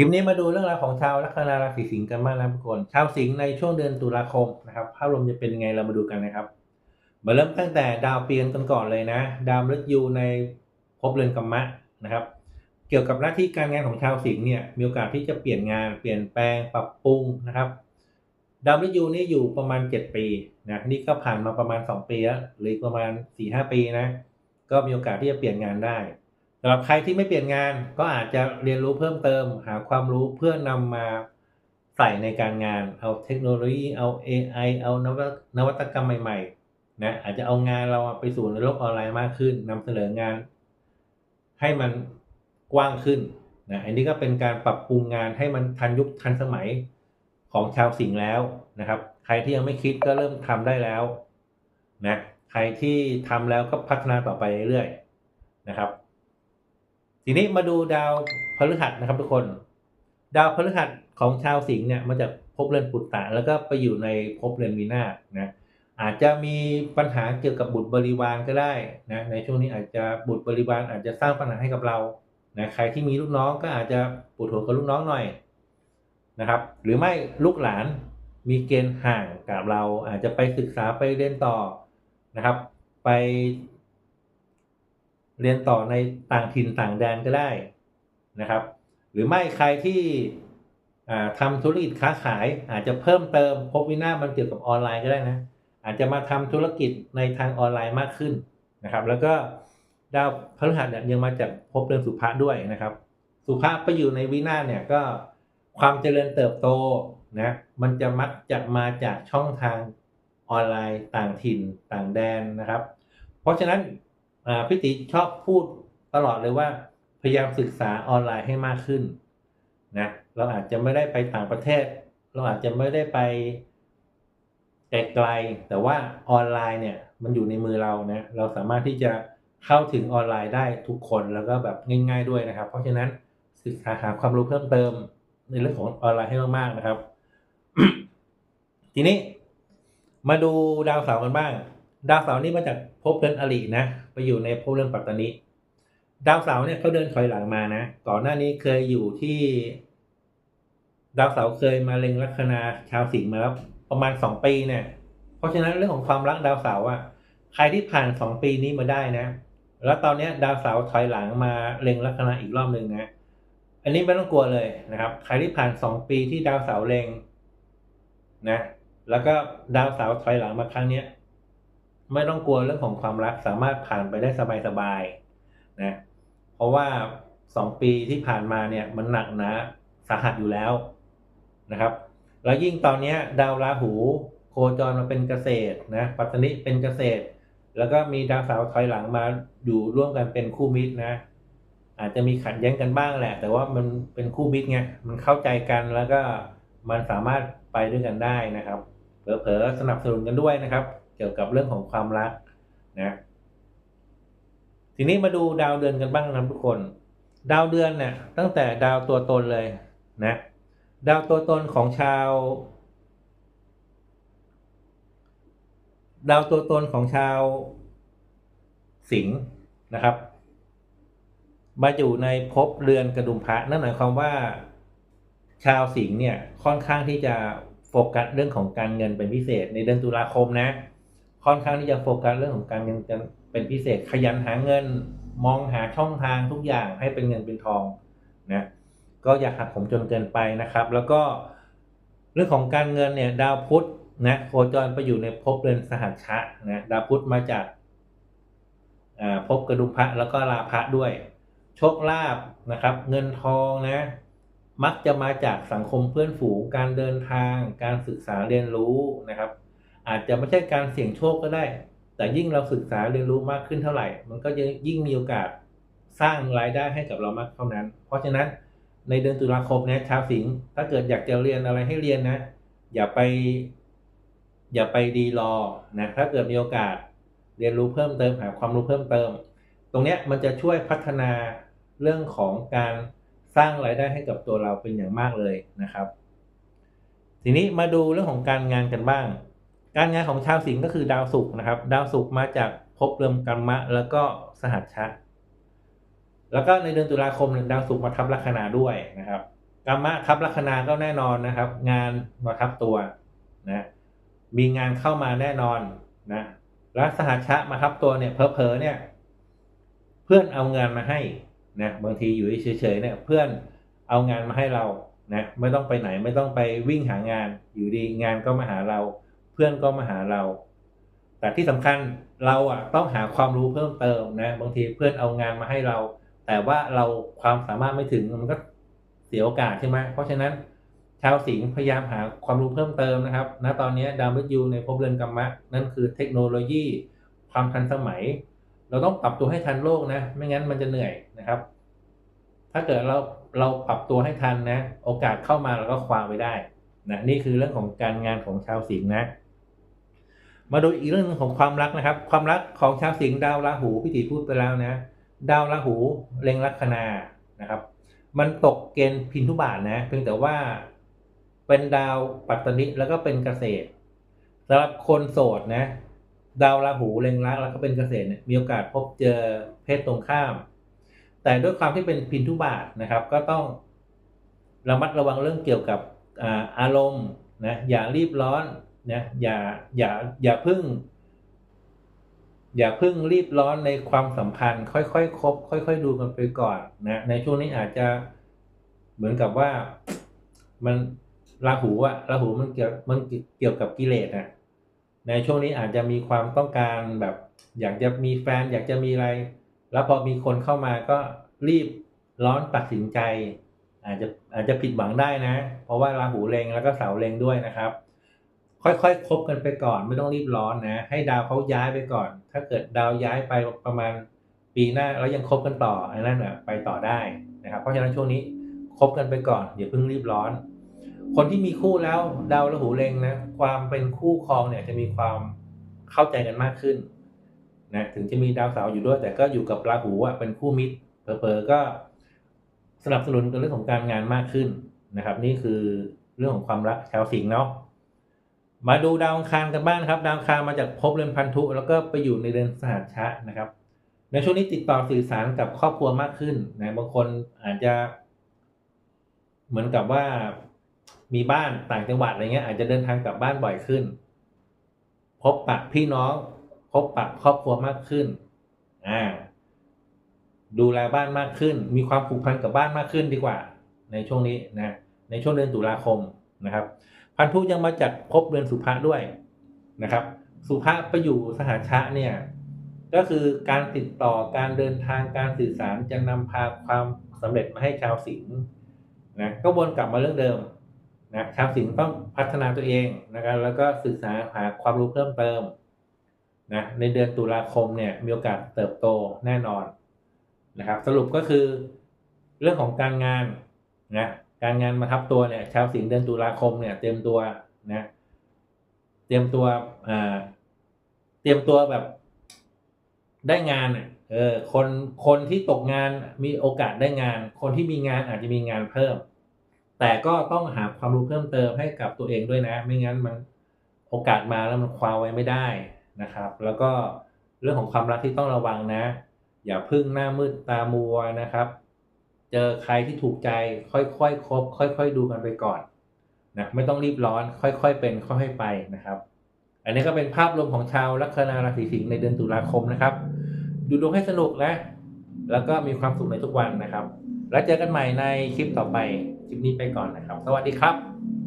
ลิปนี้มาดูเรื่องราวของชาวลัคนาราศีสิงห์กันบ้างนะทุกคนชาวสิงห์ในช่วงเดือนตุลาคมนะครับภาพรวมจะเป็นยังไงเรามาดูกันนะครับ มาเริ่มตั้งแต่ดาวเปลี่ยนกันก่อนเลยนะ ดาวมฤตยูในภพเรือนกัมมะนะครับ เกี่ยวกับหน้าที่การงานของชาวสิงห์เนี่ยมีโอกาสที่จะเปลี่ยนงานเปลี่ยนแปลงปรับปรุงนะครับ ดาวมฤตยูนี่อยู่ประมาณ 7 ปีนะนี่ก็ผ่านมาประมาณ 2 ปีแล้วหรือประมาณ4-5ปีนะก็มีโอกาสที่จะเปลี่ยนงานได้ สำหรับใครที่ไม่เปลี่ยนงานก็อาจจะเรียนรู้เพิ่มเติม หาความรู้เพื่อนำมาใส่ในการงาน เอาเทคโนโลยีเอา AI เอานวัตนวัตกรรมใหม่ๆนะอาจจะเอางานเราไปสู่ในโลกออนไลน์มากขึ้นนำเสนองาน ให้มันกว้างขึ้นนะอันนี้ก็เป็นการปรับปรุงงานให้มันทันยุคทันสมัยของชาวสิงห์แล้วนะครับ ใครที่ยังไม่คิดก็เริ่มทำได้แล้วนะใครที่ทำแล้วก็พัฒนาต่อไปเรื่อยๆนะครับ ทีนี้มาดูดาวพฤหัสนะครับทุกคน ดาวพฤหัสของชาวสิงห์เนี่ยมาจากภพเรือนปุตตะแล้วก็ไปอยู่ในภพเรือนวินานะอาจจะมีปัญหาเกี่ยวกับบุตรบริวารก็ได้นะในช่วงนี้อาจจะบุตรบริวารอาจจะสร้างปัญหาให้กับเรานะใครที่มีลูกน้องก็อาจจะปวดหัวกับลูกน้องหน่อยนะครับ หรือไม่ลูกหลานมีเกณฑ์ห่างกับเรา อาจจะไปศึกษาไปเรียนต่อนะครับ ไป เรียนต่อในต่างถิ่นต่างแดนก็ได้นะครับ หรือไม่ใครที่ทำธุรกิจค้าขายอาจจะเพิ่มเติมพบวินาศมันเกี่ยวกับออนไลน์ก็ได้นะ อาจจะมาทำธุรกิจในทางออนไลน์มากขึ้นนะครับ แล้วก็ดาวพฤหัสเนี่ยยังมาจากภพเรือนสุภะด้วยนะครับ สุภะไปอยู่ในวินาศเนี่ยก็ความเจริญเติบโตนะมันจะมักจะมาจากช่องทางออนไลน์ต่างถิ่นต่างแดนนะครับ เพราะฉะนั้น พี่ติชอบพูดตลอดเลยว่า พยายามศึกษาออนไลน์ให้มากขึ้นนะเราอาจจะไม่ได้ไปต่างประเทศ เราอาจจะไม่ได้ไปไกลๆแต่ว่าออนไลน์เนี่ยมันอยู่ในมือเรานะเราสามารถที่จะเข้าถึงออนไลน์ได้ทุกคนแล้วก็แบบง่าย ๆด้วยนะครับ เพราะฉะนั้นศึกษาหาความรู้เพิ่มเติมในเรื่องของออนไลน์ให้มากๆนะครับ ทีนี้มาดูดาวเสาร์กันบ้าง ดาวเสาร์นี่มาจากภพเรือนอรินะ ไปอยู่ในภพเรือนปัตตานีดาวเสาร์เนี่ยเขาเดินถอยหลังมานะ ก่อนหน้านี้เคยอยู่ที่ ดาวเสาร์เคยมาเล็งลัคนาชาวสิงห์มาแล้วประมาณสองปีเนี่ย เพราะฉะนั้นเรื่องของความรักดาวเสาร์อะ ใครที่ผ่านสองปีนี้มาได้นะ แล้วตอนนี้ดาวเสาร์ถอยหลังมาเล็งลัคนาอีกรอบหนึ่งนะ อันนี้ไม่ต้องกลัวเลยนะครับ ใครที่ผ่านสองปีที่ดาวเสาร์เล็งนะ แล้วก็ดาวเสาร์ถอยหลังมาครั้งเนี้ย ไม่ต้องกลัวเรื่องของความรักสามารถผ่านไปได้สบายๆนะเพราะว่าสองปีที่ผ่านมาเนี่ยมันหนักหนะสาหัสอยู่แล้วนะครับแล้วยิ่งตอนนี้ดาวราหู โคจรมาเป็นเกษตรนะปัตตนีเป็นเกษตร แล้วก็มีดาวสาร์ถอยหลังมาอยู่ร่วมกันเป็นคู่มิตรนะ อาจจะมีขัดแย้งกันบ้างแหละ แต่ว่ามันเป็นคู่มิตรไงมันเข้าใจกันแล้วก็มันสามารถไปด้วยกันได้นะครับเผลอๆสนับสนุนกันด้วยนะครับ กี่ยวกับเรื่องของความรักนะทีนี้มาดูดาวเดือนกันบ้างนะทุกคน ดาวเดือนเนี่ยตั้งแต่ดาวตัวตนเลยนะดาวตัวตนของชาว ดาวตัวตนของชาวสิงห์นะครับ มาอยู่ในภพเรือนกระดุมพระนั่นหมายความว่าชาวสิงห์เนี่ยค่อนข้างที่จะโฟกัสเรื่องของการเงินเป็นพิเศษในเดือนตุลาคมนะ ค่อนข้างที่จะโฟกัสเรื่องของการเงินเป็นพิเศษขยันหาเงิน มองหาช่องทางทุกอย่างให้เป็นเงินเป็นทองนะก็อย่าหักผมจนเกินไปนะครับ แล้วก็เรื่องของการเงินเนี่ยดาวพุธนะโคจรไปอยู่ในภพเรือนสหัชชะนะดาวพุธมาจากภพกระดุมพระแล้วก็ลาภะด้วย โชคลาภนะครับ เงินทองนะ มักจะมาจากสังคมเพื่อนฝูงการเดินทาง การศึกษาเรียนรู้นะครับ อาจจะไม่ใช่การเสี่ยงโชคก็ได้ แต่ยิ่งเราศึกษาเรียนรู้มากขึ้นเท่าไหร่ มันก็ยิ่งมีโอกาสสร้างรายได้ให้กับเรามากเท่านั้น เพราะฉะนั้นในเดือนตุลาคมนี่ยชาวสิงห์ถ้าเกิดอยากจะเรียนอะไรให้เรียนนะ อย่าไป อย่าไปดีรอนะถ้าเกิดมีโอกาสเรียนรู้เพิ่มเติมหาความรู้เพิ่มเติม ตรงนี้มันจะช่วยพัฒนาเรื่องของการสร้างรายได้ให้กับตัวเราเป็นอย่างมากเลยนะครับ ทีนี้มาดูเรื่องของการงานกันบ้าง การงานของชาวสิงห์ก็คือดาวศุกร์นะครับ ดาวศุกร์มาจากภพเริ่มกรรมะ แล้วก็สหัชชะ แล้วก็ในเดือนตุลาคมดาวศุกร์มาทับลัคนาด้วยนะครับกรรมะทับลัคนาก็แน่นอนนะครับ งานมาทับตัวนะมีงานเข้ามาแน่นอนนะแล้วสหัชชะมาทับตัวเนี่ยเพอๆเนี่ย เพื่อนเอางานมาให้นะบางทีอยู่เฉยๆเนี่ย เพื่อนเอางานมาให้เรานะไม่ต้องไปไหนไม่ต้องไปวิ่งหางาน อยู่ดีงานก็มาหาเรา พื่อนก็มาหาเรา แต่ที่สำคัญเราอะต้องหาความรู้เพิ่มเติมนะ บางทีเพื่อนเอางานมาให้เรา แต่ว่าเราความสามารถไม่ถึงมันก็เสียโอกาสใช่ไหมเพราะฉะนั้นชาวสิงห์พยายามหาความรู้เพิ่มเติมนะครับ ณ ตอนนี้ดาวมฤตยูในภพเรือนกรรมะ นั่นคือเทคโนโลยี ความทันสมัย เราต้องปรับตัวให้ทันโลกนะ ไม่งั้นมันจะเหนื่อยนะครับ ถ้าเกิดเราเราปรับตัวให้ทันนะ โอกาสเข้ามาเราก็คว้าไว้ได้นะนี่คือเรื่องของการงานของชาวสิงห์นะ มาดูอีกเรื่องหนึงของความรักนะครับ ความรักของชาวสิงห์ดาวราหูพิธีพูดไปแล้วนะ ดาวราหูเล็งลัคนานะครับ มันตกเกณฑ์พินทุบาทนะ เพียงแต่ว่าเป็นดาวปัตตนิแล้วก็เป็นเกษตรสำหรับคนโสดนะ ดาวราหูเล็งรักแล้วก็เป็นเกษตรเนี่ยมีโอกาสพบเจอเพศตรงข้าม แต่ด้วยความที่เป็นพินทุบาทนะครับ ก็ต้องระมัดระวังเรื่องเกี่ยวกับอารมณ์นะอย่ารีบร้อน นะอย่าอย่าอย่าพึ่ง อย่าเพิ่งรีบร้อนในความสัมพันธ์ ค่อยๆคบค่อย ๆ ดูกันไปก่อนนะในช่วงนี้อาจจะเหมือนกับว่ามันราหูอะราหูมันเกี่ยวมันเกี่ยวกับกิเลสอะในช่วงนี้อาจจะมีความต้องการแบบ อยากจะมีแฟน อยากจะมีอะไร แล้วพอมีคนเข้ามาก็รีบร้อนตัดสินใจ อาจจะอาจจะผิดหวังได้นะ เพราะว่าราหูเลงแล้วก็เสาเลงด้วยนะครับ ค่อยๆคบกันไปก่อนไม่ต้องรีบร้อนนะ ให้ดาวเขาย้ายไปก่อน ถ้าเกิดดาวย้ายไปประมาณปีหน้าแล้วยังคบกันต่ออันนั้นอะไปต่อได้นะครับเพราะฉะนั้นช่วงนี้คบกันไปก่อนอย่าเพิ่งรีบร้อน คนที่มีคู่แล้วดาวราหูเล็งนะความเป็นคู่ครองเนี่ยจะมีความเข้าใจกันมากขึ้นนะถึงจะมีดาวเสาร์อยู่ด้วย แต่ก็อยู่กับราหูอะเป็นคู่มิตรเผลอๆก็สนับสนุนกันเรื่องของการงานมากขึ้นนะครับ นี่คือเรื่องของความรักชาวสิงห์เนาะ มาดูดาวอังคารกันบ้างครับ ดาวอังคารมาจากภพเรือนพันธุ แล้วก็ไปอยู่ในเรือนสหัชชะนะครับ ในช่วงนี้ติดต่อสื่อสารกับครอบครัวมากขึ้นนะบางคนอาจจะ เหมือนกับว่ามีบ้านต่างจังหวัดอะไรเงี้ย อาจจะเดินทางกลับบ้านบ่อยขึ้น พบปะพี่น้อง พบปะครอบครัวมากขึ้นอ่าดูแลบ้านมากขึ้น มีความผูกพันกับบ้านมากขึ้นดีกว่า ในช่วงนี้นะในช่วงเดือนตุลาคมนะครับ พันธุยังมาจากภพเรือนสุภะด้วยนะครับ สุภะไปอยู่สหชะเนี่ยก็คือการติดต่อการเดินทางการสื่อสารจะนำพาความสำเร็จมาให้ชาวสิงห์นะก็วนกลับมาเรื่องเดิมนะชาวสิงห์ต้องพัฒนาตัวเองนะครับแล้วก็ศึกษาหาความรู้เพิ่มเติมนะในเดือนตุลาคมเนี่ยมีโอกาสเติบโตแน่นอนนะครับ สรุปก็คือเรื่องของการงานนะ การงานมาทับตัวเนี่ยชาวสิงห์เดือนตุลาคมเนี่ยเตรียมตัวนะเตรียมตัวอ่าเตรียมตัวแบบได้งานอะเออคนคนที่ตกงานมีโอกาสได้งาน คนที่มีงานอาจจะมีงานเพิ่ม แต่ก็ต้องหาความรู้เพิ่มเติมให้กับตัวเองด้วยนะ ไม่งั้นมันโอกาสมาแล้วมันคว้าไว้ไม่ได้นะครับ แล้วก็เรื่องของความรักที่ต้องระวังนะ อย่าพึ่งหน้ามืดตามัวนะครับ เจอใครที่ถูกใจค่อยๆคบค่อย ๆ ดูกันไปก่อนนะไม่ต้องรีบร้อน ค่อย ๆ เป็นค่อยๆไปนะครับ อันนี้ก็เป็นภาพรวมของชาวลัคนาราศีสิงห์ในเดือนตุลาคมนะครับ ดูดวงให้สนุกนะ แล้วก็มีความสุขในทุกวันนะครับ แล้วเจอกันใหม่ในคลิปต่อไปคลิปนี้ไปก่อนนะครับ สวัสดีครับ